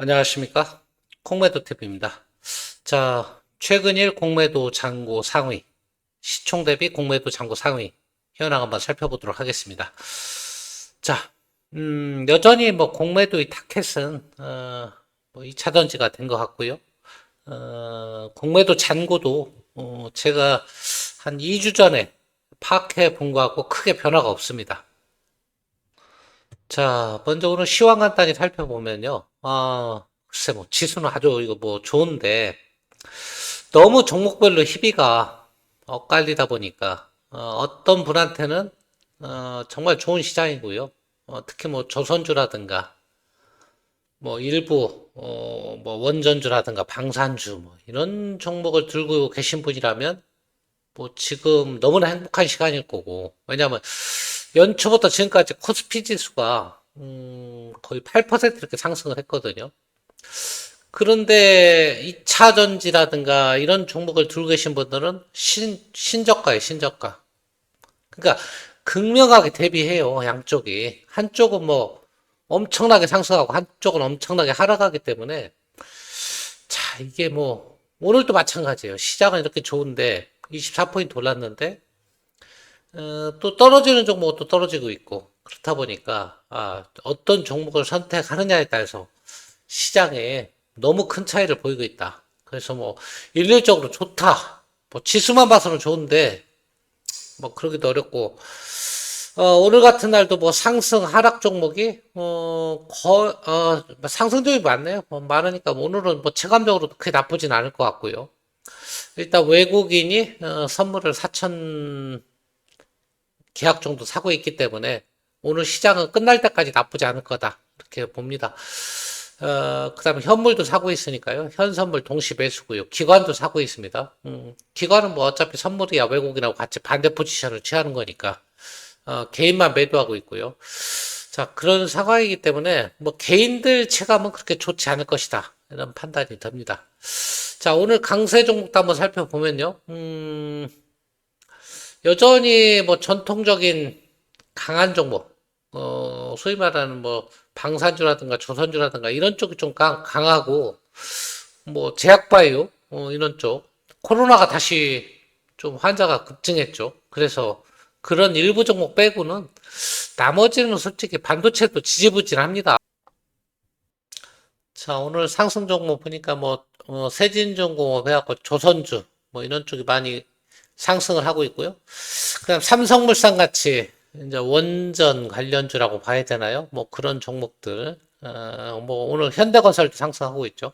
안녕하십니까. 공매도 TV입니다. 자, 최근일 공매도 잔고 상위, 시총 대비 공매도 잔고 상위, 현황 한번 살펴보도록 하겠습니다. 자, 음, 여전히 뭐 공매도의 타켓은, 어, 뭐 2차 전지가 된 것 같고요. 어, 공매도 잔고도, 어, 제가 한 2주 전에 파악해 본 거하고 크게 변화가 없습니다. 자, 먼저 오늘 시황 간단히 살펴보면요. 아, 글쎄 뭐 지수는 아주 이거 뭐 좋은데 너무 종목별로 희비가 엇갈리다 보니까 어, 떤 분한테는 어, 정말 좋은 시장이고요. 어, 특히 뭐 조선주라든가 뭐 일부 어, 뭐 원전주라든가 방산주 뭐 이런 종목을 들고 계신 분이라면 뭐 지금 너무나 행복한 시간일 거고 왜냐하면 연초부터 지금까지 코스피 지수가 음, 거의 8% 이렇게 상승을 했거든요. 그런데 2차 전지라든가 이런 종목을 들고 계신 분들은 신, 신저가예요, 신저가. 그러니까 극명하게 대비해요, 양쪽이. 한쪽은 뭐 엄청나게 상승하고 한쪽은 엄청나게 하락하기 때문에 자, 이게 뭐 오늘도 마찬가지예요. 시장은 이렇게 좋은데 24포인트 올랐는데 어, 또 떨어지는 종목은 또 떨어지고 있고 그렇다 보니까 아, 어떤 종목을 선택하느냐에 따라서 시장에 너무 큰 차이를 보이고 있다. 그래서 뭐 일률적으로 좋다. 뭐 지수만 봐서는 좋은데 뭐 그러기도 어렵고 어, 오늘 같은 날도 뭐 상승 하락 종목이 어, 거, 어, 상승 종목이 많네요. 뭐 많으니까 오늘은 뭐 체감적으로 크게 나쁘진 않을 것 같고요. 일단 외국인이 어, 선물을 4천 계약 정도 사고 있기 때문에 오늘 시장은 끝날 때까지 나쁘지 않을 거다. 이렇게 봅니다. 어, 그 다음에 현물도 사고 있으니까요. 현선물 동시 매수고요. 기관도 사고 있습니다. 음, 기관은 뭐 어차피 선물이야 외국인하고 같이 반대 포지션을 취하는 거니까, 어, 개인만 매도하고 있고요. 자, 그런 상황이기 때문에 뭐 개인들 체감은 그렇게 좋지 않을 것이다. 이런 판단이 듭니다. 자, 오늘 강세 종목도 한번 살펴보면요. 음, 여전히 뭐 전통적인 강한 종목, 어, 소위 말하는 뭐 방산주라든가 조선주라든가 이런 쪽이 좀 강, 강하고, 뭐 제약바이오, 어, 이런 쪽. 코로나가 다시 좀 환자가 급증했죠. 그래서 그런 일부 종목 빼고는 나머지는 솔직히 반도체도 지지부진합니다. 자, 오늘 상승 종목 보니까 뭐, 어, 세진중공업 해갖고 조선주, 뭐 이런 쪽이 많이 상승을 하고 있고요. 그다음 삼성물산 같이 이제 원전 관련주라고 봐야 되나요? 뭐 그런 종목들. 어, 뭐 오늘 현대건설도 상승하고 있죠.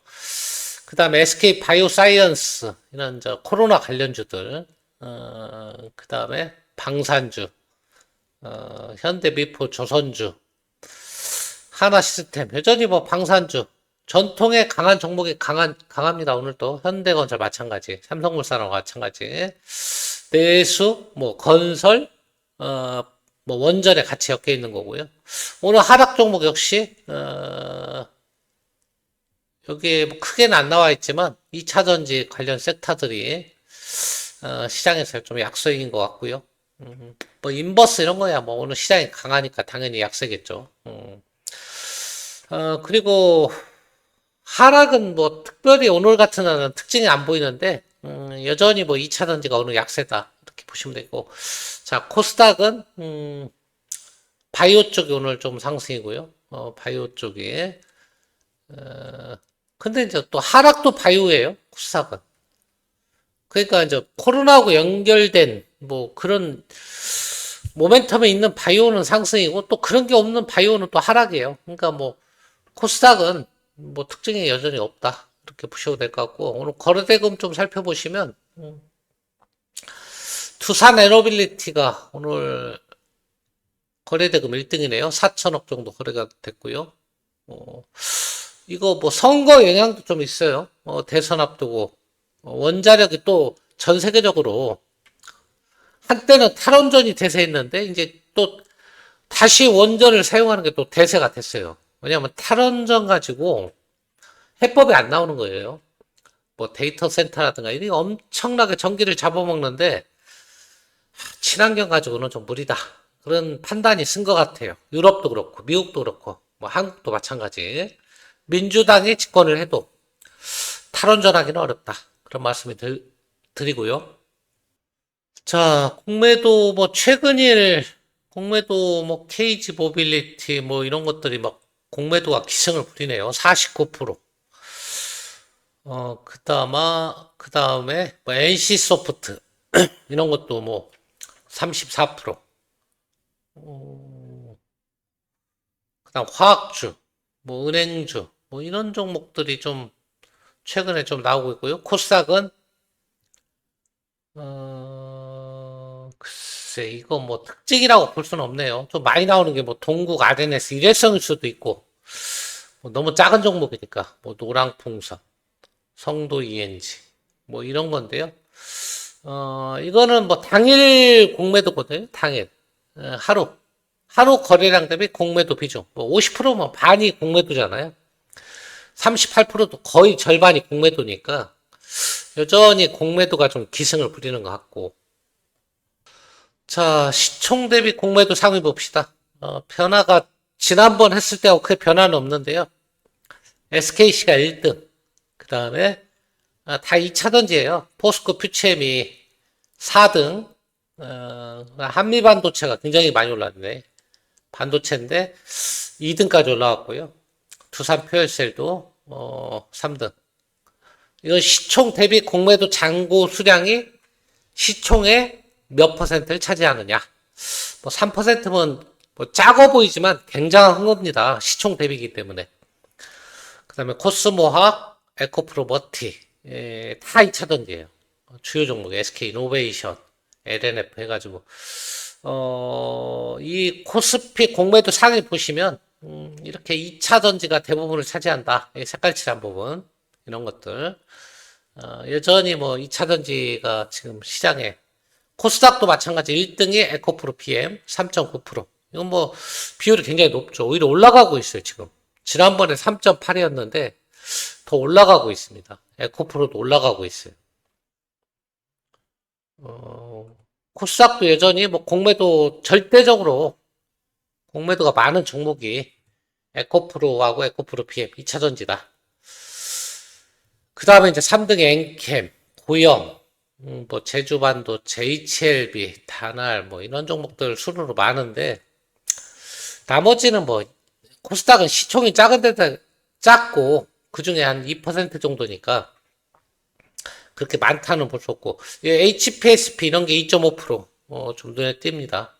그다음에 SK 바이오사이언스 이런 저 코로나 관련주들. 어, 그다음에 방산주. 어, 현대미포 조선주. 하나시스템 여전히 뭐 방산주 전통의 강한 종목이 강한 강합니다. 오늘도 현대건설 마찬가지, 삼성물산하고 마찬가지. 내수, 뭐 건설, 어, 뭐 원전에 같이 엮여 있는 거고요. 오늘 하락 종목 역시 어, 여기 뭐 크게는 안 나와 있지만 2차 전지 관련 섹터들이 어, 시장에서 좀 약세인 것 같고요. 음, 뭐 인버스 이런 거야 뭐 오늘 시장이 강하니까 당연히 약세겠죠. 음. 어, 그리고 하락은 뭐 특별히 오늘 같은 날은 특징이 안 보이는데 음, 여전히 뭐 2차 전지가 오늘 약세다. 이렇게 보시면 되고. 자 코스닥은 음, 바이오 쪽이 오늘 좀 상승이고요. 어, 바이오 쪽에. 어, 근데 이제 또 하락도 바이오예요 코스닥은. 그러니까 이제 코로나하고 연결된 뭐 그런 모멘텀에 있는 바이오는 상승이고 또 그런 게 없는 바이오는 또 하락이에요. 그러니까 뭐 코스닥은 뭐 특징이 여전히 없다. 이렇게 보셔도 될 것 같고, 오늘 거래대금 좀 살펴보시면, 음, 투산 에너빌리티가 오늘 거래대금 1등이네요. 4천억 정도 거래가 됐고요. 어, 이거 뭐 선거 영향도 좀 있어요. 어, 대선 앞두고, 어, 원자력이 또 전 세계적으로 한때는 탈원전이 대세했는데, 이제 또 다시 원전을 사용하는 게 또 대세가 됐어요. 왜냐하면 탈원전 가지고 해법이 안 나오는 거예요. 뭐 데이터 센터라든가 이게 엄청나게 전기를 잡아먹는데 친환경 가지고는 좀 무리다. 그런 판단이 쓴 것 같아요. 유럽도 그렇고 미국도 그렇고 뭐 한국도 마찬가지. 민주당이 집권을 해도 탈원전하기는 어렵다. 그런 말씀을 드, 드리고요. 자, 공매도 뭐 최근일 공매도 뭐 케이지 모빌리티 뭐 이런 것들이 막 공매도가 기승을 부리네요. 49%. 어, 그 다음에 그다음에 뭐 NC 소프트 이런 것도 뭐 34%. 어, 그 다음 화학주, 뭐 은행주, 뭐 이런 종목들이 좀 최근에 좀 나오고 있고요. 코스닥은 어, 글쎄 이거 뭐 특징이라고 볼 수는 없네요. 좀 많이 나오는 게 뭐 동국 아데네스 일회성일 수도 있고 뭐 너무 작은 종목이니까 뭐 노랑풍선, 성도 ENG 뭐 이런 건데요. 어, 이거는 뭐 당일 공매도거든요. 당일. 어, 하루. 하루 거래량 대비 공매도 비중. 뭐 50%면 반이 공매도잖아요. 38%도 거의 절반이 공매도니까 여전히 공매도가 좀 기승을 부리는 것 같고. 자, 시총 대비 공매도 상위 봅시다. 어, 변화가 지난번 했을 때하고 크게 변화는 없는데요. SKC가 1등. 그 다음에 다 2차전지예요. 포스코 퓨체미 4등. 어, 한미반도체가 굉장히 많이 올랐네. 반도체인데 2등까지 올라왔고요. 두산 퓨얼셀도 어, 3등. 이건 시총 대비 공매도 잔고 수량이 시총의 몇 퍼센트를 차지하느냐. 뭐 3%면 뭐 작아 보이지만 굉장한 겁니다. 시총 대비이기 때문에. 그 다음에 코스모학, 에코프로버티, 예, 다 2차 전지예요. 주요 종목 SK 이노베이션, LNF 해가지고 어, 이 코스피 공매도 상위 보시면 음, 이렇게 2차 전지가 대부분을 차지한다. 이 색깔 칠한 부분 이런 것들 어, 여전히 뭐 2차 전지가 지금 시장에 코스닥도 마찬가지 1등이 에코프로 PM 3.9%. 이건 뭐 비율이 굉장히 높죠. 오히려 올라가고 있어요, 지금. 지난번에 3.8이었는데 더 올라가고 있습니다. 에코프로도 올라가고 있어요. 어, 코스닥도 여전히 뭐 공매도 절대적으로 공매도가 많은 종목이 에코프로하고 에코프로 PM 2차 전지다. 그 다음에 이제 3등에 엔캠, 고영, 음, 뭐 제주반도, JHLB, 다날 뭐 이런 종목들 수로로 많은데 나머지는 뭐 코스닥은 시총이 작은 데다 작고 그 중에 한 2% 정도니까 그렇게 많다는 볼 수 없고 HPSP 이런 게 2.5% 어, 좀 눈에 띕니다.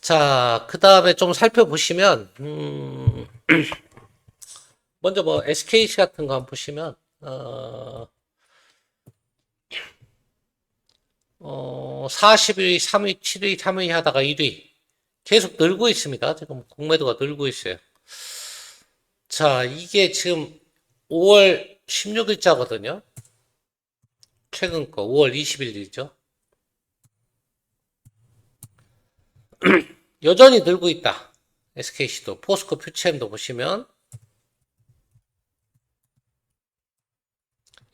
자, 그 다음에 좀 살펴보시면 음, 먼저 뭐 SKC 같은 거 한번 보시면 어, 어 40위, 3위, 7위, 3위 하다가 1위 계속 늘고 있습니다. 지금 공매도가 늘고 있어요. 자, 이게 지금 5월 16일자거든요. 최근 거 5월 20일이죠. 여전히 늘고 있다. SKC도 포스코 퓨체엠도 보시면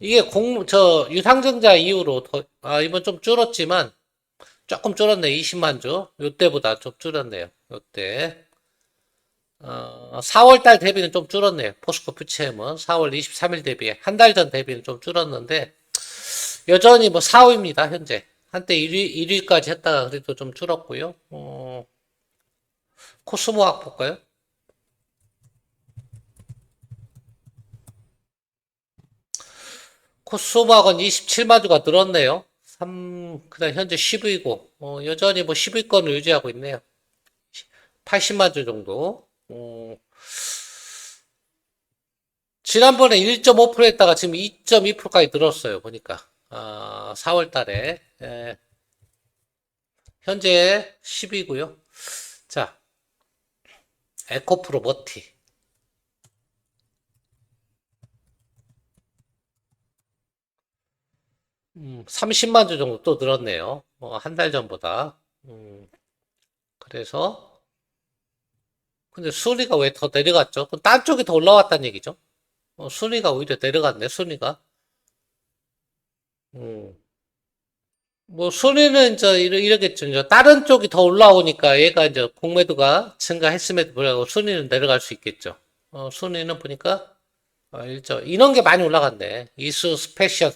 이게 공, 저, 유상증자 이후로 더, 아, 이번 좀 줄었지만, 조금 줄었네. 20만 주. 요때보다 좀 줄었네요. 요때. 어, 4월달 대비는 좀 줄었네요. 포스코 퓨체엠은 4월 23일 대비, 한달 전 대비는 좀 줄었는데, 여전히 뭐 4위입니다, 현재. 한때 1위, 1위까지 했다가 그래도 좀 줄었고요. 어, 코스모학 볼까요? 코스모학은 27만 주가 늘었네요. 3, 그 다음 현재 10위고, 어, 여전히 뭐 10위권을 유지하고 있네요. 80만 주 정도. 어, 지난번에 1.5% 했다가 지금 2.2%까지 늘었어요, 보니까. 아, 4월 달에. 예. 현재 10위고요. 자, 에코프로 머티. 음, 30만 주 정도 또 늘었네요. 어, 한 달 전보다. 음, 그래서, 근데 순위가 왜 더 내려갔죠? 그럼 딴 쪽이 더 올라왔다는 얘기죠? 어, 순위가 오히려 내려갔네, 순위가. 음. 뭐, 순위는 이제 이러, 이러겠죠. 이제 다른 쪽이 더 올라오니까 얘가 이제 공매도가 증가했음에도 불구하고 순위는 내려갈 수 있겠죠. 어, 순위는 보니까 어, 일저 이런 게 많이 올라갔네. 이수 스페셜,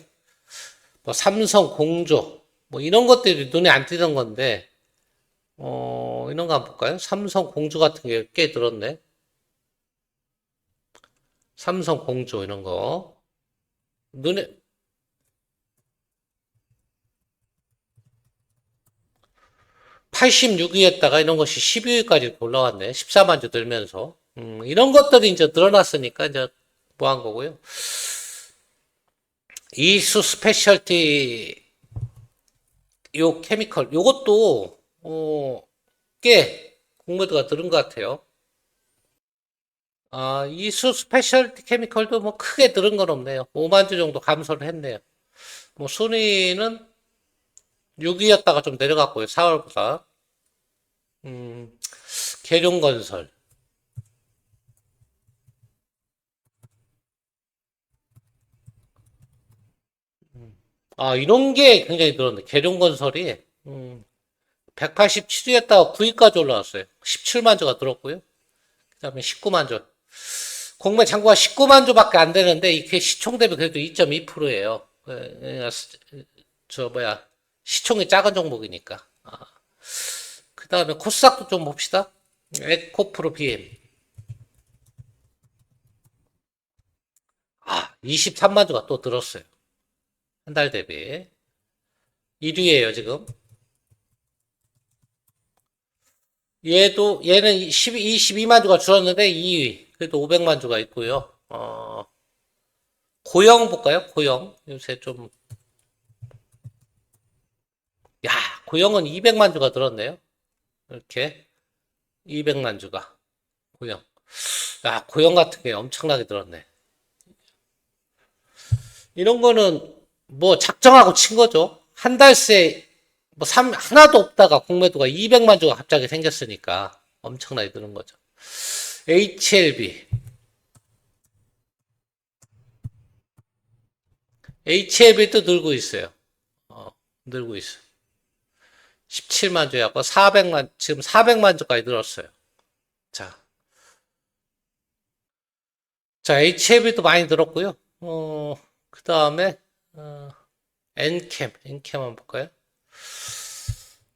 뭐 삼성 공조, 뭐 이런 것들이 눈에 안 띄던 건데, 어, 이런 거 한번 볼까요? 삼성 공조 같은 게 꽤 들었네. 삼성 공조 이런 거. 눈에, 86위였다가 이런 것이 12위까지 올라왔네. 14만 주 들면서. 음, 이런 것들이 이제 늘어났으니까 이제 뭐 한 거고요. 이수 스페셜티 요 케미컬 요것도 어, 꽤 공모도가 들은 것 같아요. 아, 이수 스페셜티 케미컬도 뭐 크게 들은 건 없네요. 5만 주 정도 감소를 했네요. 뭐 순위는 6위였다가 좀 내려갔고요. 4월보다. 음, 계룡건설. 아, 이런 게 굉장히 늘었네. 계룡건설이, 음, 187위였다가 9위까지 올라왔어요. 17만 주가 들었고요. 그 다음에 19만 주. 공매 잔고가 19만 주밖에 안 되는데, 이게 시총 대비 그래도 2.2%예요. 저, 뭐야, 시총이 작은 종목이니까. 아. 그 다음에 코스닥도 좀 봅시다. 에코프로 BM. 아, 23만 주가 또 들었어요. 한 달 대비. 1위에요, 지금. 얘도, 얘는 12, 22만 주가 줄었는데 2위. 그래도 500만 주가 있고요. 어, 고영 볼까요? 고영. 요새 좀, 야, 고영은 200만 주가 들었네요. 이렇게. 200만 주가. 고영. 야, 고영 같은 게 엄청나게 들었네. 이런 거는 뭐 작정하고 친 거죠. 한 달 새, 뭐 삼, 하나도 없다가 공매도가 200만 주가 갑자기 생겼으니까 엄청나게 드는 거죠. HLB. HLB도 늘고 있어요. 어, 늘고 있어요. 17만 주였고 400만 지금 400만 주까지 늘었어요. 자. 자, HLB도 많이 늘었고요. 어, 그다음에 어, 엔캠, 엔캠 한번 볼까요?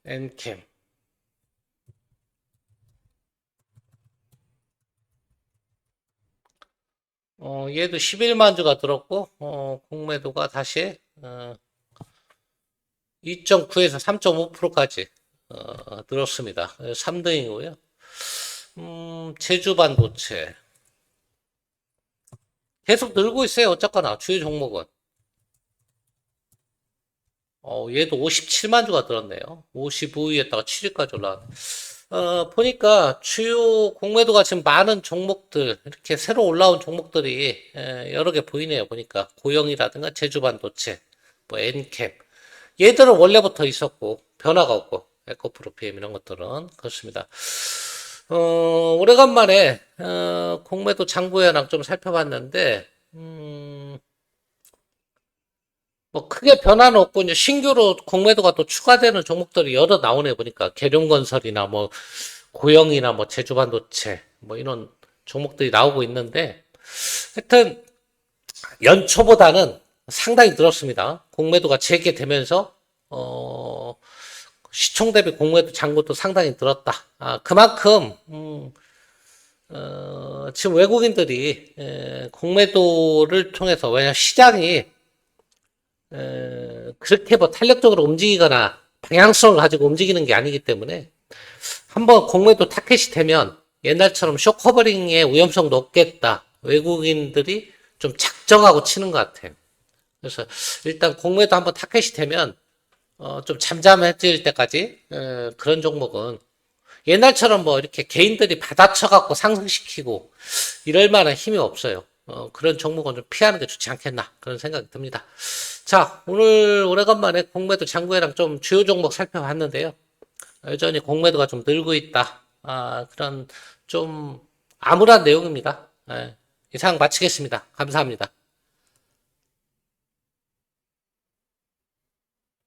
엔캠. 어, 얘도 11만 주가 들었고, 어, 공매도가 다시, 어, 2.9에서 3.5%까지, 어, 늘었습니다. 3등이고요. 음, 제주 반도체. 계속 늘고 있어요. 어쨌거나, 주요 종목은. 어, 얘도 57만 주가 들었네요. 55위였다가 7위까지 올라왔네. 어, 보니까 주요 공매도가 지금 많은 종목들, 이렇게 새로 올라온 종목들이 에, 여러 개 보이네요. 보니까 고영이라든가 제주반도체, 뭐 엔캡. 얘들은 원래부터 있었고, 변화가 없고, 에코프로 PM 이런 것들은 그렇습니다. 어, 오래간만에 어, 공매도 장부 현황 좀 살펴봤는데, 음, 뭐 크게 변화는 없고 이제 신규로 공매도가 또 추가되는 종목들이 여러 나오네 보니까 계룡건설이나 뭐 고영이나 뭐 제주반도체 뭐 이런 종목들이 나오고 있는데 하여튼 연초보다는 상당히 늘었습니다. 공매도가 재개되면서 어 시총 대비 공매도 잔고도 상당히 늘었다. 아 그만큼 음, 어, 지금 외국인들이 에, 공매도를 통해서 왜냐 시장이 에, 그렇게 뭐 탄력적으로 움직이거나 방향성을 가지고 움직이는 게 아니기 때문에 한번 공매도 타켓이 되면 옛날처럼 쇼커버링의 위험성 높겠다. 외국인들이 좀 작정하고 치는 것 같아요. 그래서 일단 공매도 한번 타켓이 되면 어, 좀 잠잠해질 때까지 에, 그런 종목은 옛날처럼 뭐 이렇게 개인들이 받아쳐갖고 상승시키고 이럴 만한 힘이 없어요. 어, 그런 종목은 좀 피하는 게 좋지 않겠나 그런 생각이 듭니다. 자, 오늘 오래간만에 공매도 장구회랑 좀 주요 종목 살펴봤는데요. 여전히 공매도가 좀 늘고 있다. 아, 그런 좀 암울한 내용입니다. 예, 이상 마치겠습니다. 감사합니다.